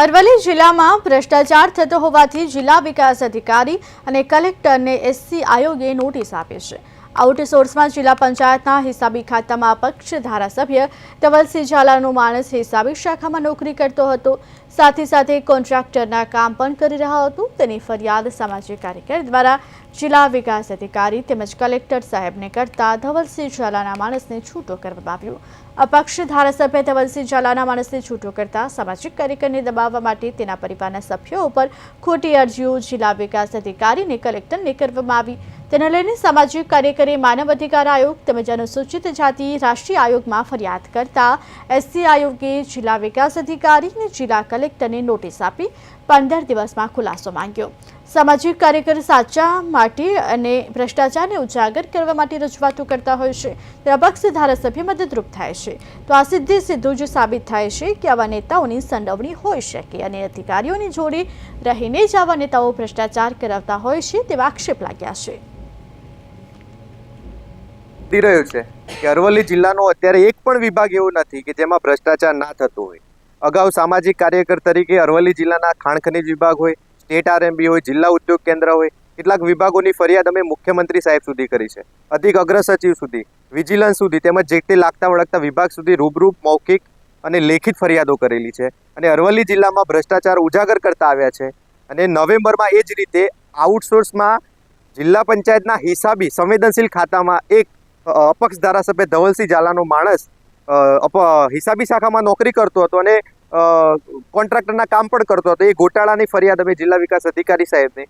અરવલ્લી જિલ્લામાં ભ્રષ્ટાચાર થતો હોવાથી જિલ્લા વિકાસ અધિકારી અને કલેક્ટરને એસસી આયોગે નોટિસ આપી છે. આઉટસોર્સમાં જિલ્લા પંચાયતના હિસાબી ખાતામાં અપક્ષ ધારાસભ્ય ધવલસિંહ ઝાલાનો માણસ હિસાબી શાખામાં નોકરી કરતો હતો. સાથે સાથે કોન્ટ્રાક્ટરના કામ પણ કરી રહ્યો હતો. તેની ફરિયાદ સામાજિક કાર્યકર દ્વારા જિલ્લા વિકાસ અધિકારી તેમજ કલેક્ટર સાહેબને કરતા ધવલસિંહ ઝાલાના માણસને છૂટો કરવામાં આવ્યો. અપક્ષ ધારાસભ્ય ધવલસિંહ ઝાલાના માણસને છૂટો કરતા સામાજિક કાર્યકરને દબાવવા માટે તેના પરિવારના સભ્યો ઉપર ખોટી અરજીઓ જિલ્લા વિકાસ અધિકારીને કલેક્ટરને કરવામાં આવી. તેને લઈને સામાજિક કાર્યકરે, માનવ અધિકાર આયોગ તેમજ અનુસૂચિત જાતિ રાષ્ટ્રીય આયોગમાં ફરિયાદ કરતા એસસી આયોગે જિલ્લા વિકાસ અધિકારી અને જિલ્લા કલેક્ટરને નોટિસ આપી પંદર દિવસમાં ખુલાસો માંગ્યો. સામાજિક કાર્યકર સાચા માટે અને ભ્રષ્ટાચારને ઉજાગર કરવા માટે રજૂઆતો કરતા હોય છે. ત્યારે અપક્ષ ધારાસભ્ય મદદરૂપ થાય છે. તો આ સિદ્ધિ સીધું જ સાબિત થાય છે કે આવા નેતાઓની સંડવણી હોઈ શકે અને અધિકારીઓની જોડે રહીને જ આવા નેતાઓ ભ્રષ્ટાચાર કરાવતા હોય છે તેવા આક્ષેપ લાગ્યા છે. વધી રહ્યું છે કે અરવલ્લી જિલ્લાનો અત્યારે એક પણ વિભાગ એવો નથી કે જેમાં ભ્રષ્ટાચાર ના થતો હોય. અગાઉ સામાજિક કાર્યકર તરીકે અરવલ્લી જિલ્લાના ખાણ ખનીજ વિભાગ હોય, સ્ટેટ આરએમબી હોય, જિલ્લા ઉદ્યોગ કેન્દ્ર હોય, કેટલાક વિભાગોની ફરિયાદ અમે મુખ્યમંત્રી સાહેબ સુધી કરી છે. અધિક અગ્ર સચિવ સુધી, વિજિલન્સ સુધી તેમજ જે તે લાગતા વળગતા વિભાગ સુધી રૂબરૂપ, મૌખિક અને લેખિત ફરિયાદો કરેલી છે અને અરવલ્લી જિલ્લામાં ભ્રષ્ટાચાર ઉજાગર કરતા આવ્યા છે અને નવેમ્બરમાં એ જ રીતે આઉટસોર્સમાં જિલ્લા પંચાયતના હિસાબી સંવેદનશીલ ખાતામાં એક અપક્ષ ધારાસભ્ય ધવલસિંહ ઝાલાનો માણસ હિસાબી શાખામાં નોકરી કરતો હતો અને કોન્ટ્રાક્ટરના કામ પણ કરતો હતો. એ ગોટાળાની ફરિયાદ અમે જિલ્લા વિકાસ અધિકારી સાહેબને